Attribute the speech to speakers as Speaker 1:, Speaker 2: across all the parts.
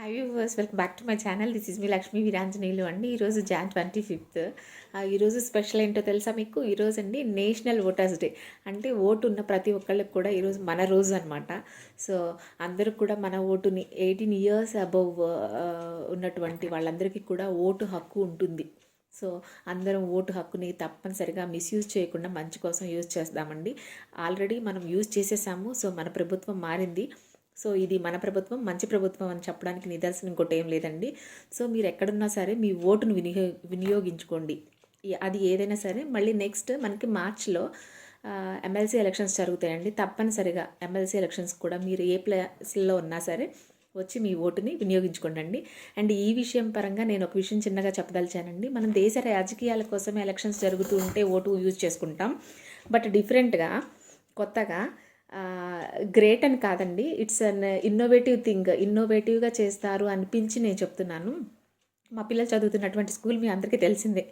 Speaker 1: Hi viewers welcome back to my channel this is me Lakshmi Veeranjaneyulu అండి. ఈరోజు Jan twenty fifth ఈరోజు special ఏంటో తెలుసా మీకు? ఈరోజు అండి నేషనల్ ఓటర్స్ డే అంటే ఓటు ఉన్న ప్రతి ఒక్కళ్ళకి కూడా ఈరోజు మన రోజు అనమాట సో అందరూ కూడా మన ఓటుని ఎయిటీన్ ఇయర్స్ అబవ్ ఉన్నటువంటి వాళ్ళందరికీ కూడా ఓటు హక్కు ఉంటుంది. సో అందరం ఓటు హక్కుని తప్పనిసరిగా మిస్యూజ్ చేయకుండా మంచి కోసం యూజ్ చేస్తామండి. ఆల్రెడీ మనం యూజ్ చేసేసాము. సో మన ప్రభుత్వం మారింది. సో ఇది మన ప్రభుత్వం మంచి ప్రభుత్వం అని చెప్పడానికి నిదర్శనం ఇంకోటి ఏం లేదండి. సో మీరు ఎక్కడున్నా సరే మీ ఓటును వినియో వినియోగించుకోండి. అది ఏదైనా సరే మళ్ళీ నెక్స్ట్ మనకి మార్చిలో ఎమ్మెల్సీ ఎలక్షన్స్ జరుగుతాయండి. తప్పనిసరిగా ఎమ్మెల్సీ ఎలక్షన్స్ కూడా మీరు ఏ ప్లేస్లో ఉన్నా సరే వచ్చి మీ ఓటుని వినియోగించుకోండి అండ్ ఈ విషయం పరంగా నేను ఒక విషయం చిన్నగా చెప్పదలిచానండి. మనం దేశ రాజకీయాల కోసమే ఎలక్షన్స్ జరుగుతూ ఉంటే ఓటు యూజ్ చేసుకుంటాం. బట్ డిఫరెంట్గా కొత్తగా గ్రేట్ అని కాదండి. ఇట్స్ అన్ ఇన్నోవేటివ్ థింగ్ ఇన్నోవేటివ్గా చేస్తారు అనిపించి నేను చెప్తున్నాను. మా పిల్లలు చదువుతున్నటువంటి స్కూల్ మీ అందరికీ తెలిసిందే.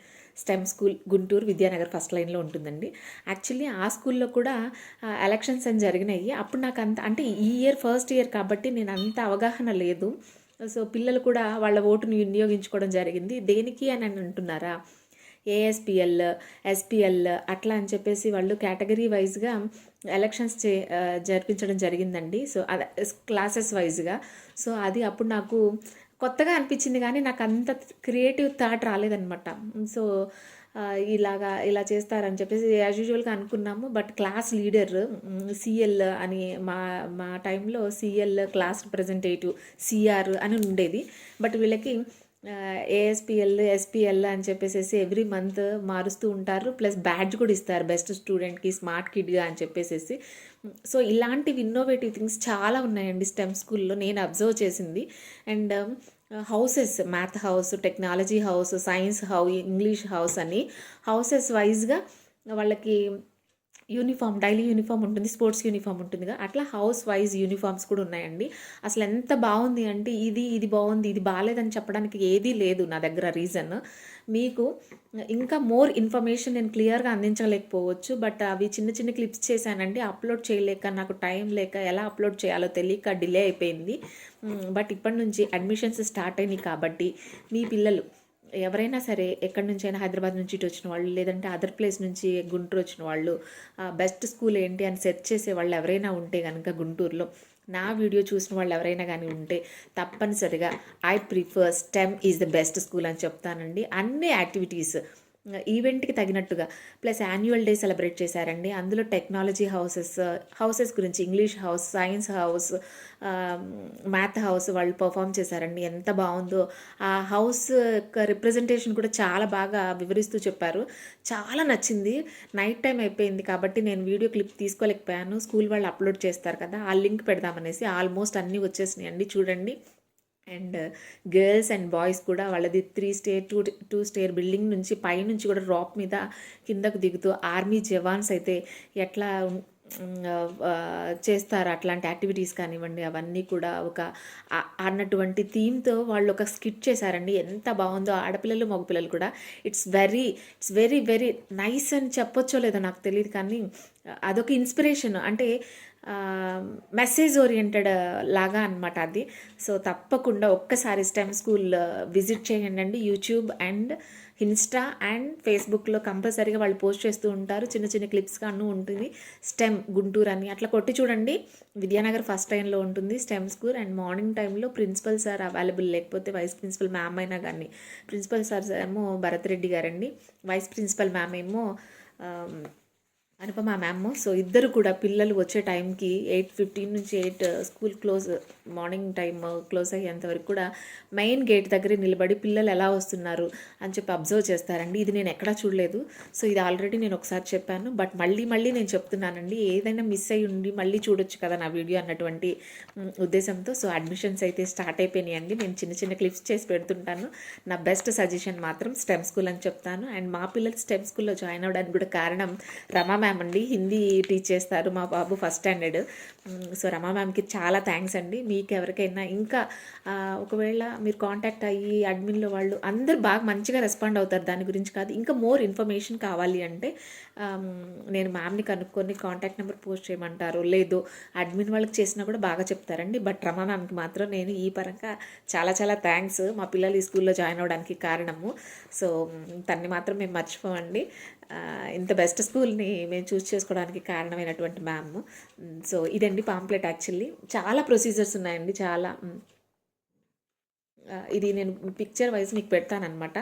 Speaker 1: STEM school Guntur Vidyanagar first లైన్లో ఉంటుందండి. యాక్చువల్లీ ఆ స్కూల్లో కూడా ఎలక్షన్స్ అని జరిగినాయి. అప్పుడు నాకు అంత అంటే ఈ ఇయర్ ఫస్ట్ ఇయర్ కాబట్టి నేను అంత అవగాహన లేదు. సో పిల్లలు కూడా వాళ్ళ ఓటుని వినియోగించుకోవడం జరిగింది. దేనికి అని అని అంటున్నారా? ఏఎస్పిఎల్ ఎస్పిఎల్ అట్లా అని చెప్పేసి వాళ్ళు కేటగిరీ వైజ్గా ఎలక్షన్స్ చే జరిపించడం జరిగిందండి. సో అదే క్లాసెస్ వైజ్గా. సో అది అప్పుడు నాకు కొత్తగా అనిపించింది కానీ నాకు అంత క్రియేటివ్ థాట్ రాలేదనమాట సో ఇలాగా ఇలా చేస్తారని చెప్పేసి యాజ్ యూజువల్గా అనుకున్నాము. బట్ క్లాస్ లీడర్ సిఎల్ అని మా మా టైంలో సిఎల్ క్లాస్ రిప్రజెంటేటివ్ సిఆర్ అని ఉండేది. బట్ వీళ్ళకి ఏఎస్పిఎల్ ఎస్పిఎల్ అని చెప్పేసి ఎవ్రీ మంత్ మారుస్తూ ఉంటారు. ప్లస్ బ్యాడ్జ్ కూడా ఇస్తారు బెస్ట్ స్టూడెంట్కి స్మార్ట్ కిడ్గా అని చెప్పేసి సో ఇలాంటివి ఇన్నోవేటివ్ థింగ్స్ చాలా ఉన్నాయండి స్టెమ్ స్కూల్లో నేను అబ్జర్వ్ చేసింది. And houses math house technology house science how English house అని. హౌసెస్ వైజ్గా వాళ్ళకి యూనిఫామ్ డైలీ యూనిఫామ్ ఉంటుంది స్పోర్ట్స్ యూనిఫామ్ ఉంటుందిగా. అట్లా హౌస్ వైజ్ యూనిఫామ్స్ కూడా ఉన్నాయండి. అసలు ఎంత బాగుంది అంటే ఇది ఇది బాగుంది ఇది బాగాలేదని చెప్పడానికి ఏదీ లేదు నా దగ్గర రీజన్. మీకు ఇంకా మోర్ ఇన్ఫర్మేషన్ నేను క్లియర్గా అందించలేకపోవచ్చు బట్ అవి చిన్న చిన్న క్లిప్స్ చేశానండి. అప్లోడ్ చేయలేక నాకు టైం లేక ఎలా అప్లోడ్ చేయాలో తెలియక డిలే అయిపోయింది. బట్ ఇప్పటి నుంచి అడ్మిషన్స్ స్టార్ట్ అయినాయి కాబట్టి మీ పిల్లలు ఎవరైనా సరే ఎక్కడి నుంచైనా హైదరాబాద్ నుంచి ఇటు వచ్చిన వాళ్ళు లేదంటే అదర్ ప్లేస్ నుంచి గుంటూరు వచ్చిన వాళ్ళు బెస్ట్ స్కూల్ ఏంటి అని సెర్చ్ చేసే వాళ్ళు ఎవరైనా ఉంటే కనుక గుంటూరులో నా వీడియో చూసిన వాళ్ళు ఎవరైనా కానీ ఉంటే తప్పనిసరిగా I prefer STEM is the best school అని చెప్తానండి. అన్ని యాక్టివిటీస్ ఈవెంట్కి తగినట్టుగా. ప్లస్ యాన్యువల్ డే సెలబ్రేట్ చేశారండి. అందులో టెక్నాలజీ హౌసెస్ హౌసెస్ గురించి English house science house math house వాళ్ళు పర్ఫామ్ చేశారండి. ఎంత బాగుందో. ఆ హౌస్ రిప్రజెంటేషన్ కూడా చాలా బాగా వివరిస్తూ చెప్పారు. చాలా నచ్చింది. నైట్ టైం అయిపోయింది కాబట్టి నేను వీడియో క్లిప్ తీసుకోలేకపోయాను. స్కూల్ వాళ్ళు అప్లోడ్ చేస్తారు కదా ఆ లింక్ పెడదామనేసి ఆల్మోస్ట్ అన్నీ వచ్చేసినాయి అండి చూడండి. అండ్ గర్ల్స్ అండ్ బాయ్స్ కూడా వాళ్ళది three stair two two stair building నుంచి పైనుంచి కూడా రాప్ మీద కిందకు దిగుతూ ఆర్మీ జవాన్స్ అయితే ఎట్లా చేస్తారు అట్లాంటి యాక్టివిటీస్ కానివ్వండి అవన్నీ కూడా ఒక అన్నటువంటి థీమ్తో వాళ్ళు ఒక స్కిట్ చేశారండి. ఎంత బాగుందో ఆడపిల్లలు మగపిల్లలు కూడా. It's very it's very very nice అని చెప్పొచ్చో లేదో నాకు తెలియదు కానీ అదొక ఇన్స్పిరేషన్ అంటే మెసేజ్ ఓరియంటెడ్ uh, లాగా అనమాట అది. సో తప్పకుండా ఒక్కసారి స్టెమ్ స్కూల్ విజిట్ చేయండి అండి. యూట్యూబ్ అండ్ ఇన్స్టా అండ్ ఫేస్బుక్లో కంపల్సరీగా వాళ్ళు పోస్ట్ చేస్తూ ఉంటారు. చిన్న చిన్న క్లిప్స్ కాను ఉంటుంది. స్టెమ్ గుంటూరు అని. అట్లా కొట్టి చూడండి. విద్యానగర్ ఫస్ట్ టైంలో ఉంటుంది స్టెమ్ స్కూల్ అండ్ మార్నింగ్ టైంలో ప్రిన్సిపల్ సార్ అవైలబుల్ లేకపోతే వైస్ ప్రిన్సిపల్ మ్యామ్ అయినా కానీ ప్రిన్సిపల్ సార్ ఏమో భరత్ రెడ్డి గారండి. వైస్ ప్రిన్సిపల్ మ్యామ్ ఏమో అనుపమ మ్యామ్ సో ఇద్దరు కూడా పిల్లలు వచ్చే టైంకి ఎయిట్ ఫిఫ్టీన్ నుంచి eight school close morning time close అయ్యేంత వరకు కూడా మెయిన్ గేట్ దగ్గర నిలబడి పిల్లలు ఎలా వస్తున్నారు అని చెప్పి అబ్జర్వ్ చేస్తారండి. ఇది నేను ఎక్కడా చూడలేదు. సో ఇది ఆల్రెడీ నేను ఒకసారి చెప్పాను. బట్ మళ్ళీ మళ్ళీ నేను చెప్తున్నానండి. ఏదైనా మిస్ అయ్యి ఉండి మళ్ళీ చూడొచ్చు కదా నా వీడియో అన్నటువంటి ఉద్దేశంతో. సో అడ్మిషన్స్ అయితే స్టార్ట్ అయిపోయినాయండి. నేను చిన్న చిన్న క్లిప్స్ చేసి పెడుతుంటాను. నా బెస్ట్ సజెషన్ మాత్రం స్టెమ్ స్కూల్ అని చెప్తాను. అండ్ మా పిల్లలు స్టెమ్ స్కూల్లో జాయిన్ అవ్వడానికి కూడా కారణం రమా మ్యామ్ అండి. హిందీ టీచ్ చేస్తారు మా బాబు ఫస్ట్ స్టాండర్డ్ సో రమా మ్యామ్కి చాలా థ్యాంక్స్ అండి. మీకు ఎవరికైనా ఇంకా ఒకవేళ మీరు కాంటాక్ట్ అయ్యి అడ్మిన్లో వాళ్ళు అందరు బాగా మంచిగా రెస్పాండ్ అవుతారు. దాని గురించి కాదు ఇంకా మోర్ ఇన్ఫర్మేషన్ కావాలి అంటే నేను మ్యామ్ని కనుక్కొని కాంటాక్ట్ నెంబర్ పోస్ట్ చేయమంటారు లేదు అడ్మిన్ వాళ్ళకి చేసినా కూడా బాగా చెప్తారండి. బట్ రమా మ్యామ్కి మాత్రం నేను ఈ పరంగా చాలా చాలా థ్యాంక్స్. మా పిల్లలు ఈ స్కూల్లో జాయిన్ అవ్వడానికి కారణము. సో తన్ని మాత్రం మేము మర్చిపోమండి. ఇంత బెస్ట్ స్కూల్ని మేము చూస్ చేసుకోవడానికి కారణమైనటువంటి మ్యామ్. సో ఇదండి పాంప్లెట్ యాక్చువల్లీ. చాలా ప్రొసీజర్స్ ఉన్నాయండి. చాలా ఇది నేను పిక్చర్ వైజ్ మీకు పెడతానమాట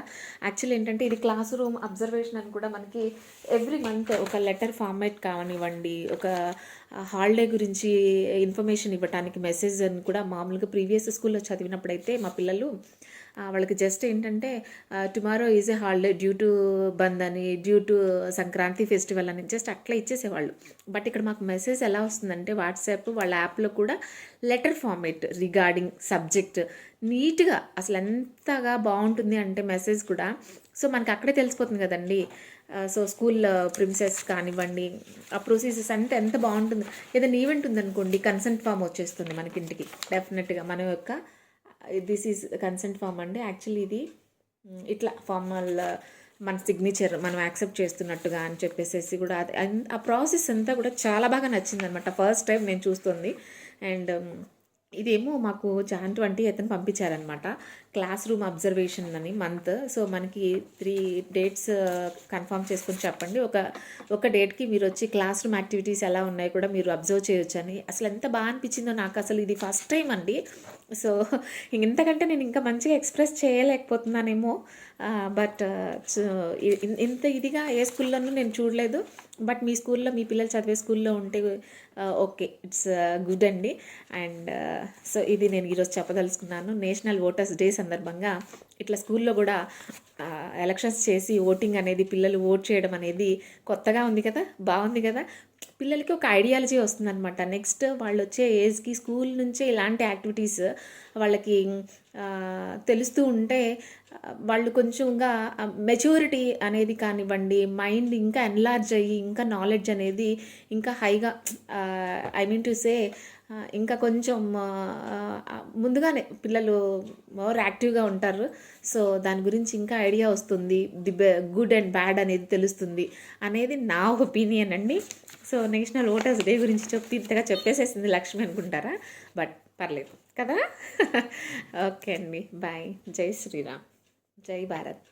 Speaker 1: యాక్చువల్ ఏంటంటే ఇది క్లాస్ రూమ్ అబ్జర్వేషన్ అని కూడా మనకి ఎవ్రీ మంత్ ఒక లెటర్ ఫార్మాట్ కావనివ్వండి ఒక హాలిడే గురించి ఇన్ఫర్మేషన్ ఇవ్వడానికి మెసేజ్ అని కూడా మామూలుగా ప్రీవియస్ స్కూల్లో చదివినప్పుడైతే మా పిల్లలు వాళ్ళకి జస్ట్ ఏంటంటే tomorrow is a holiday due to bandh అని డ్యూ టు సంక్రాంతి ఫెస్టివల్ అని జస్ట్ అట్లా ఇచ్చేసేవాళ్ళు. బట్ ఇక్కడ మాకు మెసేజ్ ఎలా వస్తుందంటే వాట్సాప్ వాళ్ళ యాప్లో కూడా లెటర్ ఫార్మేట్ రిగార్డింగ్ సబ్జెక్ట్ నీట్గా అసలు ఎంతగా బాగుంటుంది అంటే మెసేజ్ కూడా. సో మనకి అక్కడే తెలిసిపోతుంది కదండి. సో స్కూల్ ప్రిన్సెస్ కానివ్వండి ఆ ప్రొసీజర్స్ అంటే ఎంత బాగుంటుంది. ఏదైనా ఈవెంట్ ఉందనుకోండి కన్సెంట్ ఫామ్ వచ్చేస్తుంది మనకి ఇంటికి డెఫినెట్గా మన యొక్క దిస్ ఈజ్ కన్సెంట్ ఫామ్ అండి. యాక్చువల్లీ ఇది ఇట్లా ఫార్మల్ మన సిగ్నేచర్ మనం యాక్సెప్ట్ చేస్తున్నట్టుగా అని చెప్పేసి కూడా అది. ఆ ప్రాసెస్ అంతా కూడా చాలా బాగా నచ్చింది అనమాట ఫస్ట్ టైం నేను చూస్తుంది. అండ్ ఇదేమో మాకు జాన్ ట్వంటీ అతను పంపించారనమాట క్లాస్ రూమ్ అబ్జర్వేషన్ అని మంత్. సో మనకి త్రీ డేట్స్ కన్ఫర్మ్ చేసుకొని చెప్పండి. ఒక ఒక డేట్కి మీరు వచ్చి క్లాస్ రూమ్ యాక్టివిటీస్ ఎలా ఉన్నాయో కూడా మీరు అబ్జర్వ్ చేయొచ్చు అని. అసలు ఎంత బాగా అనిపించిందో నాకు అసలు ఇది ఫస్ట్ టైం అండి. సో ఇంతకంటే నేను ఇంకా మంచిగా ఎక్స్ప్రెస్ చేయలేకపోతున్నానేమో. బట్ ఇంత ఇదిగా ఏ స్కూల్లోనూ నేను చూడలేదు. బట్ మీ స్కూల్లో మీ పిల్లలు చదివే స్కూల్లో ఉంటే ఓకే ఇట్స్ గుడ్ అండి. అండ్ సో ఇది నేను ఈరోజు చెప్పదలుచుకున్నాను. నేషనల్ ఓటర్స్ డేస్ సందర్భంగా ఇట్లా స్కూల్లో కూడా ఎలక్షన్స్ చేసి ఓటింగ్ అనేది పిల్లలు ఓట్ చేయడం అనేది కొత్తగా ఉంది కదా బాగుంది కదా. పిల్లలకి ఒక ఐడియాలజీ వస్తుందన్నమాట. నెక్స్ట్ వాళ్ళు వచ్చే ఏజ్కి స్కూల్ నుంచే ఇలాంటి యాక్టివిటీస్ వాళ్ళకి తెలుస్తూ ఉంటే వాళ్ళు కొంచెంగా మెచ్యూరిటీ అనేది కానివ్వండి మైండ్ ఇంకా ఎన్లార్జ్ అయ్యి ఇంకా నాలెడ్జ్ అనేది ఇంకా హైగా ఐ మీన్ టు సే ఇంకా కొంచెం ముందుగానే పిల్లలు మోర్ యాక్టివ్గా ఉంటారు. సో దాని గురించి ఇంకా ఐడియా వస్తుంది. ది గుడ్ అండ్ బ్యాడ్ అనేది తెలుస్తుంది అనేది నా ఒపీనియన్ అండి. సో నేషనల్ ఓటర్స్ డే గురించి చెప్పి ఇంతగా చెప్పేసేసింది లక్ష్మి అనుకుంటారా? బట్ పర్లేదు కదా? ఓకే అండి. బాయ్ జై శ్రీరామ్. జై భారత్